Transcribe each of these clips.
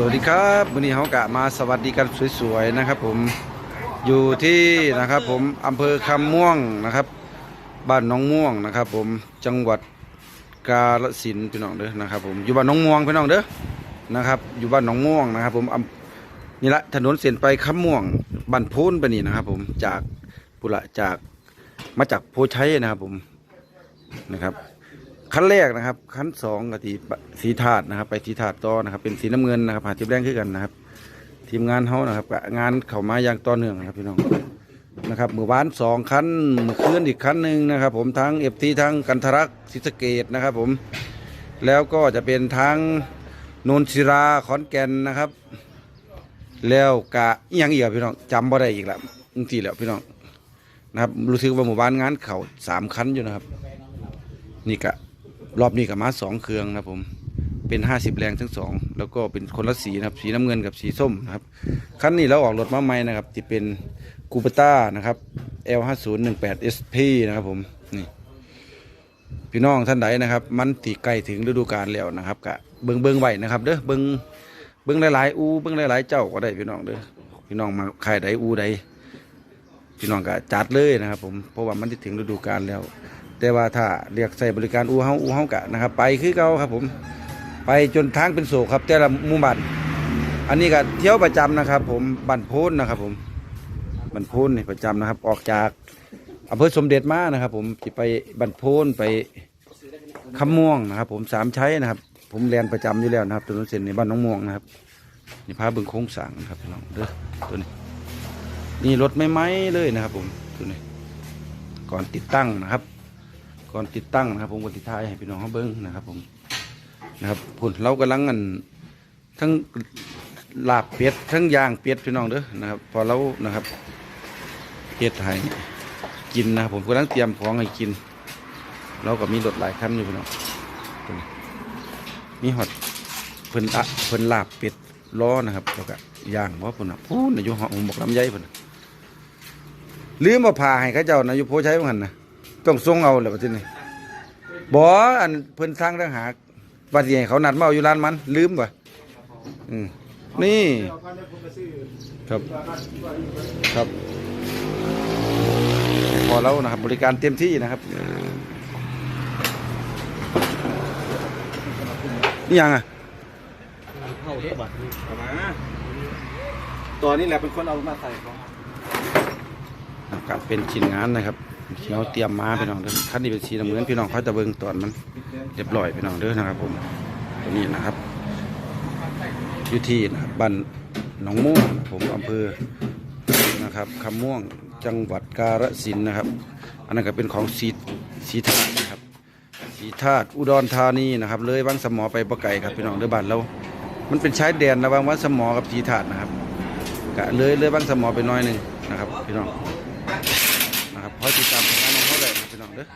สวัสดีครับวันนี้เขากะมาสวัสดีกันสวยๆนะครับ ผมอยู่ที่นะครับ ผมอำเภอคำม่วงนะครับ บ้านหน้องม่วงนะครับ ผมจังหวัดกาฬสินธุ์พี่น้องเด้อนะครับ ผมอยู่บ้านหน้องม่วงพี่น้องเด้อนะครับ อยู่บ้านหน้องม่วงนะครับ ผมอำนี่ละถนนเส้นไปคำม่วงบ้านพูนไปนี่นะครับ ผมจากปุระจากมาจากโพชัยนะครับ ผมนะครับ ขั้นแรกนะครับ ขั้นสองกับทีสีถาดนะครับ ไปสีถาดต่อนะครับ เป็นสีน้ำเงินนะครับหาทิพแรงขึ้นกันนะครับ ทีมงานเขานะครับ งานเข้ามาอย่างต่อเนื่องนะครับพี่น้องนะครับมื่อวานสองคันเมื่อคืนอีกคันหนึ่งนะครับ ผมทั้งเอฟทีทั้งกันทรักศรีสเกดนะครับ ผมแล้วก็จะเป็นทั้งนนศิราขอนแก่นนะครับ แล้วกะยังอีกพี่น้องจำบ่ได้อีกแล้วจริงๆแล้วพี่น้องนะครับรู้สึกว่าหมู่บ้านงานเขาสามคันอยู่นะครับ นี่กะ รอบนี้กับม้าสองเครื่องนะครับผมเป็นห้าสิบแรงทั้งสองแล้วก็เป็นคนละสีนะครับ สีน้ำเงินกับสีส้มนะครับคันนี้เราออกรถมาใหม่นะครับที่เป็นกูปต้านะครับ L 5 0 1 8 SP นะครับผมนี่พี่น้องท่านใดนะครับ มันตีใกล้ถึงฤดูกาลแล้วนะครับกะเบิงเบิงไหวนะครับเด้อเบิงเบิงหลายๆอูเบิงหลายๆเจ้าก็ได้พี่น้องเด้อพี่น้องมาขายใดอูใดพี่น้องก็จัดเลยนะครับ ผมเพราะว่ามันที่ถึงฤดูกาลแล้ว แต่ว่าถ้าเรียกใส่บริการอูเฮาอูเฮากะนะครับ ไปคือเก่าครับ ผมไปจนทางเป็นโศกครับ แต่ละหมู่บ้านอันนี้ก็เที่ยวประจำนะครับ ผมบันพูนนะครับ ผมบันพูนนี่ประจำนะครับ ออกจากอำเภอสมเด็จมานะครับ ผมที่ไปบันพูนไปคำม่วงนะครับ ผมสามใช้นะครับ ผมเรียนประจำอยู่แล้วนะครับถนนเส้นในบ้านน้องม่วงนะครับนี่พาบึงโค้งสร้างนะครับพี่น้องเด้อตัวนี้นี่รถไม่ไหม้เลยนะครับ ผมตัวนี้ก่อนติดตั้งนะครับ ก่อนติดตั้งนะครับ ผมก็ติดท้ายให้พี่น้องเขาเบิ้งนะครับ ผมนะครับพุ่นเรากำลังกันทั้งลาบเป็ดทั้งยางเป็ดพี่น้องเด้อนะครับ พอเรานะครับเฮ็ดให้กินนะครับผมกำลังเตรียมของให้กิน เราก็มีรถหลายคันอยู่พี่น้องมีหอดเพิ่นอะเพิ่นลาบเป็ดล้อนะครับแล้วก็ย่างว่าพุ่นน่ะพูนน่ะอยู่ห้องบอกลำไยพุ่นลืมมาพาให้เขาเจ้านะอยู่โพใชัยว่าหั่นนะ ต้องส่งเอาแหละประเทศนี้บ่อันเพิ่นทางทางหากว่าสิให้เขานัดมาเอาอยู่ร้านมัน ลืมว่ะอืมนี่ครับครับ พอแล้วนะครับ บริการเต็มที่นะครับนี่ยังอะเข้าทุกบัตรมาตัวนี้แหละเป็นคนเอามาใส่ของนะครับเป็นชิ้นงานนะครับ เราเตรียมมาพี่น้องเด้อคันนี้เป็นสีน้ำเงินพี่น้องเขาจะเบิ่งตอนมันเรียบร้อยพี่น้องเด้อนะครับ ผมตัวนี้นะครับอยู่ที่นะครับบ้านหนองม่วงผมอำเภอนะครับคำม่วงจังหวัดกาฬสินธุ์นะครับ อันนั้นก็เป็นของสีสีธาตุนะครับสีธาตุอุดรธานีนะครับ เลยวังสมอไปปะไก่ครับพี่น้องเด้อบ้านเรา มันเป็นชายแดนระหว่างวังสมอกับสีธาตุนะครับก็เลยเลยวังสมอไปหน้อยหนึ่งนะครับ พี่น้อง คอยติดตามผลงานของเขาเลยพี่น้องเด้อ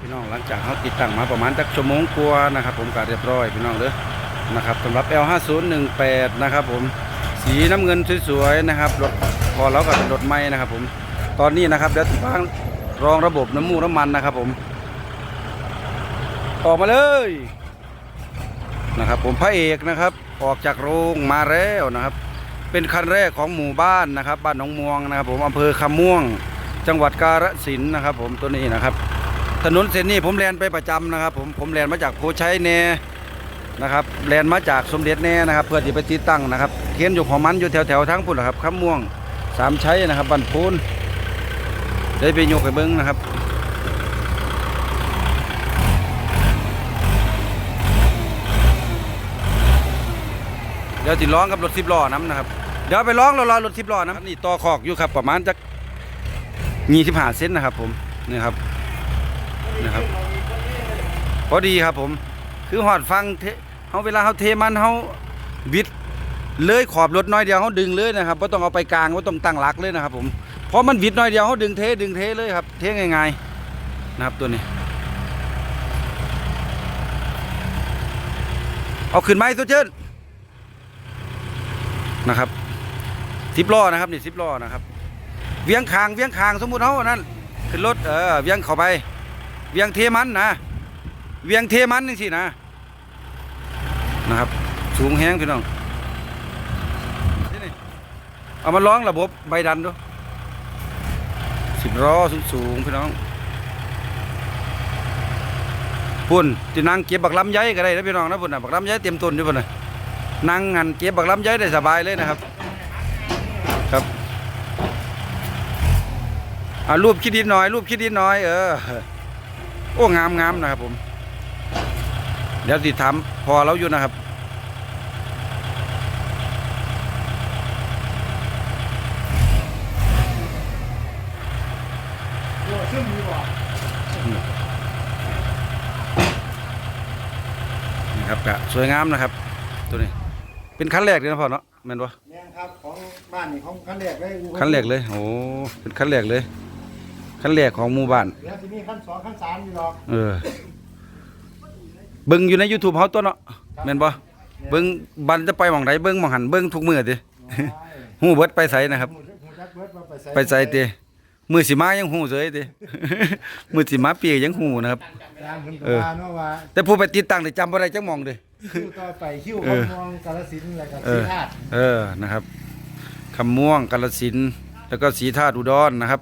พี่น้องหลังจากเขาติดตั้งมาประมาณจักชั่วโมงกว่านะครับผมก็เรียบร้อยพี่น้องเด้อนะครับสำหรับ L5018 นะครับผมสีน้ำเงินสวยๆนะครับรถพอแล้วกับรถไม้นะครับผมตอนนี้นะครับเดี๋ยววางรองระบบน้ำมูกน้ำมันนะครับผมออกมาเลยนะครับผมพระเอกนะครับ ออกจากโรงมาแล้วนะครับ เป็นคันแรกของหมู่บ้านนะครับ บ้านหนองม่วงนะครับ ผมอำเภอคำม่วง จังหวัดกาฬสินธุ์นะครับ ผมตัวนี้นะครับ ถนนเส้นนี้ผมแลนไปประจำนะครับ ผมผมแลนมาจากโพชัยเนนะครับแลนมาจากสมเด็จแน่นะครับ เพื่อที่ไปติดตั้งนะครับเขียนอยู่ของมันอยู่แถวแถวทั้งพุ่นแหละครับข้าม่วงสามชัยนะครับบันพูนได้ไปยกไปเบิ้งนะครับเดี๋ยวติร้องกับรถสิบล้อน้ำนะครับ เดี๋ยวไปร้องรอรถสิบล้อน้ำนี่ต่อคอกอยู่ครับ ประมาณจักยี่สิบห้าเซนนะครับ ผมนี่ครับนะครับพอดีครับผม คือหอดฟังเทเขาเวลาเขาเทมันเขาวิดเลยขอบรถน้อยเดียวเขาดึงเลยนะครับไม่ต้องเอาไปกลางไม่ต้องตั้งหลักเลยนะครับ ผมเพราะมันวิดน้อยเดียวเขาดึงเทดึงเทเลยครับ เทง่ายๆนะครับตัวนี้ เอาขึ้นไหม้ตัวเชิญนะครับ สิบล้อนะครับนี่สิบล้อนะครับ เวียงคางเวียงคางสมมุติเขานนั้นขึ้นรถเออเวียงเข้าไป เวียงเทมันนะเวียงเทมันนี่สินะนะครับ สูงแห้งพี่น้องเอามาร้องระบบใบดันดูสิบล้อสูงสูงพี่น้องพุ่นที่นั่งเก็บบักลำไยก็ได้นะพี่น้องนะพุ่นน่ะบักลำไยเต็มต้นอยู่พุ่นน่ะนั่งงันเก็บบักลำไยได้สบายเลยนะครับ ครับอารูปคิดดินหน่อย รูปคิดดินหน่อยเออโอ้งามงามนะครับผม เดี๋ยวติดถามพอเราอยู่นะครับนี่ครับกะสวยงามนะครับ ตัวนี้ เป็นคันแรกเลยนะพ่อเนาะแม่นปะ ครับของบ้านนี่ของคันแรกเลยคันแรกเลย โอ้ เป็นคันแรกเลยคันแรกของหมู่บ้าน แล้วทีนี้ขั้นสองขั้นสามอยู่หรอกเออ เบิ่งอยู่ใน YouTube เฮาตัวเนาะแม่นบ่เบิ่งบันจะไปหม่องใดเบิ่งหม่องหันเบิ่งทุกมื้อติฮู้เบิดไปไสนะครับหูหูจักเบิดว่าไปใส่ไปไสติมื้อสิมายังฮู้เสยติมื้อสิมาปียังฮู้นะครับตามเพิ่นก็เออว่าเนาะว่าแต่ผู้ไปติดตั้งนี่จำบ่ได้จักหม่องเด้ คิวต่อไปคิวเอขอองมองกาฬสินธุ์แล้วก็เอสีอธาตุเออนะครับคำม่วงกาฬสินธุ์แล้วก็ศรีธาตุอุดรนะครับ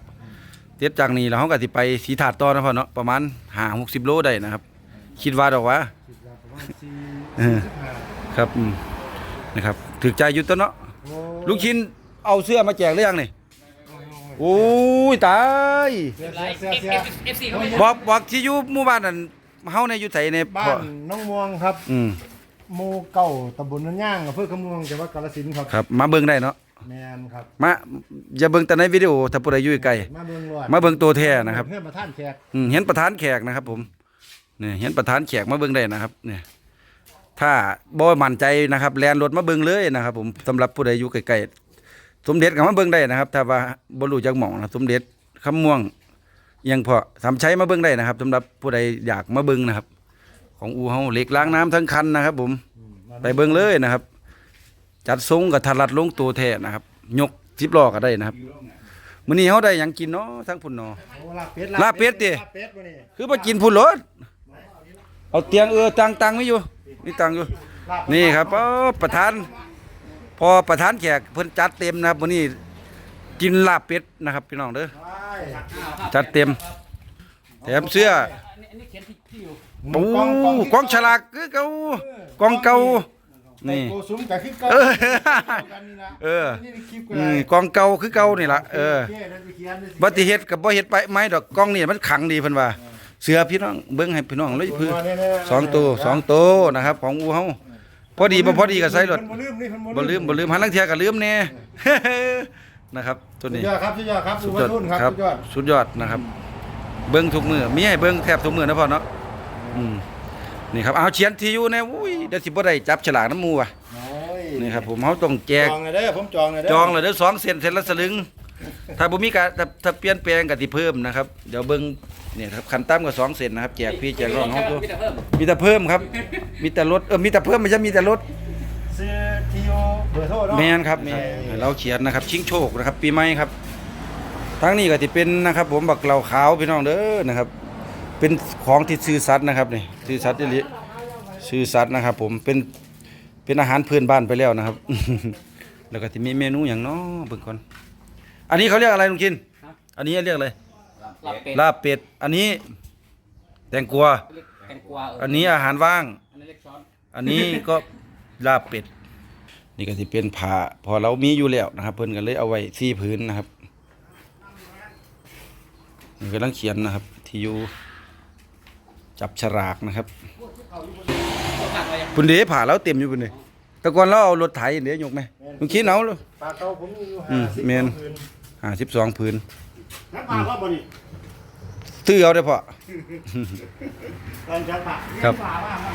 เทียบจากนี้แล้วเฮาก็สิไปศรีธาตุต่อนะพ่อเนาะประมาณ5 60โลได้นะครับ คิดว่าดอกว่า คิดว่าประมาณสี่เออ สิบห้าครับอืมนะครับถึกใจอยู่ตัวเนาะโอ้ลูกชิ้นเอาเสื้อมาแจกหรือยังนี่โอ้ยตายเสียเสียเสียเสียเอฟซีเขาไม่บอกบอกที่อยู่หมู่บ้านนั่นเฮาในอยู่ไสในบ้าพ่อนน้องม่วงครับ อืม หมู่เก่าตำบลนันย่างอำเภอคำม่วงจังหวัดกาฬสินธุ์ครับ ครับ มาเบิ่งได้เนาะแมนครับ มาอย่าเบิ่งแต่ในวิดีโอถ้าผู้ใดอยู่ไกลมาเบิ่งรอดมาเบิ่งตัวแท้นะครับ เพื่อนมาท่านแขกอืมเห็นประธานแขกนะครับ ผมนี่เห็นประธานแขกมาเบิ่งได้นะครับ เนี่ย ถ้าบ่มั่นใจนะครับแลนรถมาเบิ่งเลยนะครับ ผมสำหรับผู้ใดอยู่ใกล้ๆสมเด็จก็มาเบิ่งได้นะครับ ถ้าว่าบ่รู้จักหม่องนะสมเด็จคำม่วงเอียังพอสามใช้มาเบิ่งได้นะครับสำหรับผู้ใดอยากมาเบิ่งนะครับ ของอูเฮาเหล็กล้างน้ำทั้งคันนะครับ ผมไปเบิ่งเลยนะครับ จัดทรงกับถลัดลงตัวแท้นะครับ ยกสิบล้อก็ได้นะครับมื้อนี้เฮาได้หยังกินเนาะทั้งพุ่นเนาะโอ้ลาบเป็ดลาบเป็ดดิลาบเป็ดบ่นี่คือมากินพุ่นรถเอาเตียงเออตังตังไม่อยู่นี่ตังอยู่ลาบนี่ครับเออประธาน พอประธานแขกเพิ่นจัดเต็มนะครับวันนี้กินลาบเป็ดนะครับพี่น้องเด้อว้ายจัดเต็ม แถมเสื้อ อันนี้อันนี้เขียนที่ที่อยู่โอ้กองฉลากคือเก่ากองเก่านี่นี่โกซุ้มกับคือเก่าเออกันนี่ล่ะเออ นี่ในคลิปก็อืได้มกองเก่าคือเก่านี่ล่ะเออโคแล้วไปเขียนเลยสิบัติเหตุกับบ่เฮ็ดไปไม้ดอกกล้องนี่มันขังดีเพิ่นว่า เสือพี่น้องเบิ่งให้พี่น้องเลยเพื่อสองตัวสองตัวนะครับ ของอูเฮาพอดีบ่พอดีก็ใส่รถเพิ่นบ่ลืมนี่เพิ่นบ่ลืมบ่ลืมหันลังเทียก็ลืมแน่ นะครับ ตัวสุดนี้ยอดครับสุดยอดครับสุสุดดยอดรุ่นครับครับสุดยอด สุดยอดนะครับ เบิ่งทุกมือมีให้เบิ่งแทบทุกมือนะพ่อเนาะอืมนี่ครับเอาเขียนที่อยู่แน่อุ้ยเดี๋ยวสิบ่ได้จับฉลากน้ำหมู่ว่ะโอ้ยนี่ครับผมเฮาต้องแจกจองเลยเด้อผมจองเลยเด้อจองเลยเด้อสองเซนเซนละสลึง ถ้าบ่มีการถ้าถ้าเปลี่ยนแปลงก็สิเพิ่มนะครับเดี๋ยวเบิ่งเนี่ยครับขั้นต่ำก็สองเซนนะครับแจกพี่แจกน้องเฮาตัวมีแต่เพิ่มมีแต่เพิ่มครับ มีแต่ลดเออมีแต่เพิ่มไม่ใช่มีแต่ลด ซื้อทีโอเบอร์โทรเนาะแม่นครับแม่นเราเขียนนะครับ ชิงโชคนะครับ ปีใหม่ครับ ทั้งนี้ก็สิเป็นนะครับ ผมบักเหล่าขาวพี่น้องเด้อนะครับ เป็นของที่ซื้อสัตว์นะครับนี่ซื้อสัตว์อีหลีซื้อสัตว์นะครับ ผมเป็นเป็นอาหารพื้นบ้านไปแล้วนะครับ แล้วก็จะมีเมนูอย่างเน้อเบิ่งก่อนอันนี้เขาเรียกอะไรลุงกิน อันนี้เรียกอะไรลาบเป็ดลาบเป็ด อันนี้แตงกวาเรียกแตงกวาเอออันนี้อาหารว่างอันนี้เรียกช้อนอันนี้ก็ลาบเป็ด นี่ก็สิเป็นผ้าพอเรามีอยู่แล้วนะครับ เพิ่นก็เลยเอาไว้ที่พื้นนะครับ นี่กำลังเขียนนะครับ ที่อยู่จับฉลากนะครับเขาผักไว้ยังปุ่นเดผ่าแล้วเต็มอยู่ปุ่นเดแต่ก่อนเราเอารถไถเดี๋ยวยกไหมลุงคิดเอาเลยปลาเก่าผมมีอยู่อืม50แม่นคืนห้าสิบสองพื้นนักปลาว่าบ่นี่ซื้อเอาได้อพอตอนจังปลาครับปลาว่ามัน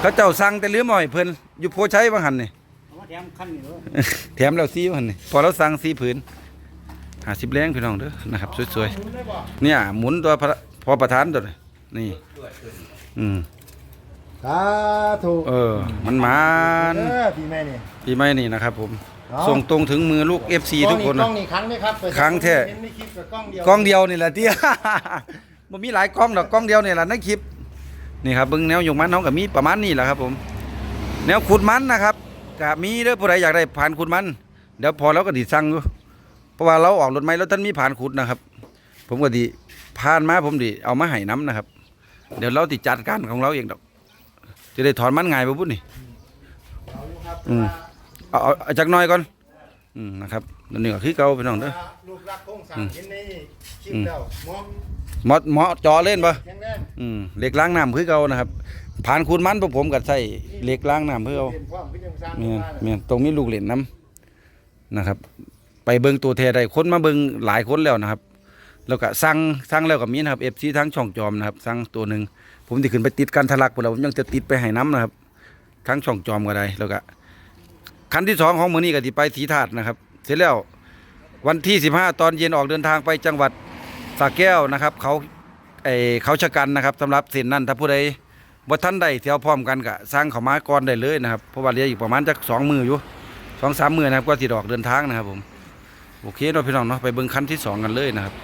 เขาเจ้าสั่งแต่ลืมเอาให้เพิ่นอยู่โพชัยบางหันนี่เอามาแถมคันนี่เด้อแถมแล้วซีมันนี่พอเราสั่งซีผืนหาสิบแรงพี่น้องเด้อนะครับสวยหมุนได้บ่ๆเนี่ยหมุนตัวพระพอประธานตัวนี้นี่อืมสาธุเออ มันหมานเออพี่แม่นี่ปีใหม่นี่นะครับ ผมเอาส่งตรงถึงมือลูก FC ทุกคนกล้นะองนี่ครั้งนี้ครับไปครั้งแท้เห็นในคลิปกับกล้องเดียวกล้องเดียวนี่แหละที่บ่มีหลายกล้องดอกกล้องเดียวนี่แหละในคลิปนี่ครับเบิ่งแนวยงมันน้องก็มีประมาณนี้แหละครับ ผม แนวขุดมันนะครับกะมีเด้อผู้ใดอยากได้ผ่านขุดมันเดี๋ยวพอเราก็ดิสั่งอยู่เพ ราะว่าเราออกรถไม้แล้วท่านมีผ่านขุดนะครับ ผมก็ดิผ่านมาผมดิเอามาให้น้ำนะครับ เดี๋ยวเราติจัดการของเราเองดอก จะได้ถอนมันง่ายไปพุ่นนี่เอาอยู่ครับอืมเอาเอาเอาจักหน้อยก่อนอืมนะครับนั่นนี่ก็คือเก่าพี่น้องเด้อลูกรักโครงสร้างอืมเห็นในคลิปอืมแล้วหมอหมอหมอจอเล่นปะแข็งแรงอืมเหล็กล้างน้ำคือเก่านะครับ ผ่านคูณมันพวกผมก็ใส่เหล็กล้างน้ำเพื่อเอาเรียนพร้อมคือยังสร้างเมียนบ้านเมียนตรงนี้ลูกเหรียญน้ำนะครับ ไปเบิ่งตัวแทได้คนมาเบิ่งหลายคนแล้วนะครับ แล้วก็สั่งสั่งแล้วก็มีนะครับเอฟซีทั้งช่องจอมนะครับสั่งตัวหนึ่งผมจะขึ้นไปติดกันทะลักหมดแล้วผมยังจะติดไปให้น้ำนะครับ ทั้งช่องจอมก็ได้แล้วก็คันที่สองของมือนี้ก็ที่ไปสีถาดนะครับ เสร็จแล้ววันที่สิบห้าตอนเย็นออกเดินทางไปจังหวัดสระแก้วนะครับ เขาไอเขาชะกันนะครับสำหรับเส้นนั้นถ้าผู้ใดบ่ท่านใดเที่ยวพร้อมกันก็สร้างเขามาก่อนได้เลยนะครับเพราะว่าเหลืออีกประมาณจักสองมืออยู่สองสามมือนะครับก็สิออกเดินทางนะครับผม โอเคเนาะพี่น้องเนาะไปเบิ่งคันที่สองกันเลยนะครับ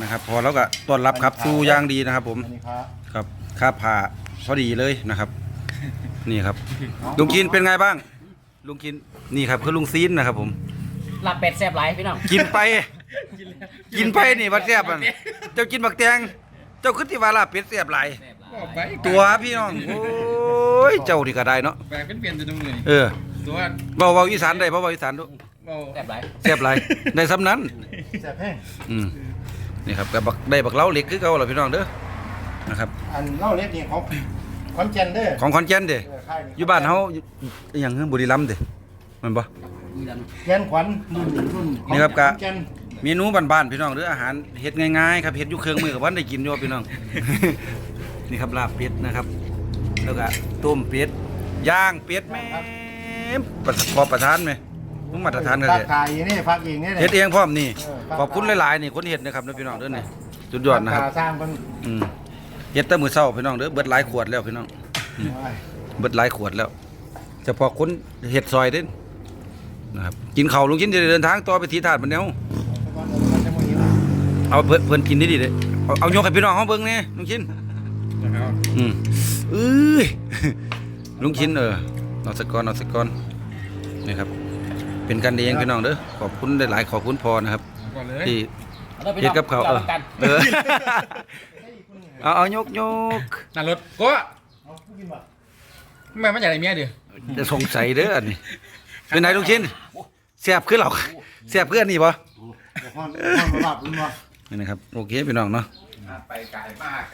นะครับ พอแล้วก็ต้อนรับครับสู่อย่างดีนะครับ ผมอันนี้ครับครับค่าผ่าพอดีเลยนะครับ นี่ครับ ลุงกินเป็นไงบ้าง ลุงกินนี่ครับคือลุงซีนนะครับ ผมลาบเป็ดแซ่บหลายพี่น้องกินไป กินไปนี่บักแซ่บมันเจ้ากินบักแตงเจ้าคือที่ว่าลาบเป็ดแซ่บหลายแซ่บหลายบอกไปตัวพี่น้องโอ้ยเจ้านี่ก็ได้เนาะแปลเป็นเปลี่ยนจะตรงเลยเออตัวเว้าเว้าอีสานได้บ่เว้าอีสานดูเบา แซ่บหลายแซ่บหลายได้ซ้ำนั้นแซ่บแห้งอืมนี่ครับก็บักได้บักเล้าเหล็กคือเก่าล่ะพี่น้องเด้อนะครับ อันเล่าเล็กนี่ของคอนเจนเด้อของขอนแก่นเด้เออค่ายอยู่บ้านเฮาอยู่อหย่างเฮือบุรีรัมย์เด้แมันบ่มีดันแกนขวัญรุ่นรุ่นของนี่ครับกะ ขอนแก่นเมนูบ้านๆพี่น้องหรืออาหารเฮ็ดง่ายๆครับเฮ็ดอยู่เครื่องมือกับวันได้กินอยู่พี่น้อง นี่ครับลาบเป็ดนะครับ แล้วก็ต้มเป็ดย่างเป็ดแม่มประขอบประทานไหม มึงมาตรฐานกันตาเลยขายนี่พักเองนี่เฮ็ดเองพร้อมนี่เออขอบคุณหลายๆนี่คนเฮ็ดนะครับนะพี่น้องเด้อนี่สุดยอดนะครับตาสร้างเป็นอืมเฮ็ดแต่มื้อเช้าพี่น้องเด้อเบิดหลายขวดแล้วพี่น้องโอ้ยเบิดหลายขวดแล้วเฉพาะคนเฮ็ดซอยเด้นนะครับกินข้าวลุงกินจะได้เดินทางต่อไปที่ถาดมันแนวมันจะมาหิวเอาเพิ่นเพิ่นกินดีๆเด้เอาเอายกให้พี่น้องเฮาเบิ่งแหน่ลุงชินนะครับอืมเอ้ยลุงชินเออเอาสักก้อนเอาสักก้อนนี่ครับ เป็นกันเองพี่น้องเด้อขอบคุณหลายๆขอบคุณพอนะครับก่อนเลยที่เอาเด้อพี่เฮ็น้ดองกับเขาวเออกันเออเอาเอายกยกนั่นรถก็เอาผู้กินบ่ทำไมมันใหญ่ไรเมียดิจะสงสัยเด้ออันนี้เป็นไหนลุงชินแซ่บขึ้นหรอแซ่บเพื่อนนี่ปะเดี๋ยวห้อนห้อนมาบาปคุณบ่นี่นะครับโอเคพี่น้องเนาะ ไปไกลมาก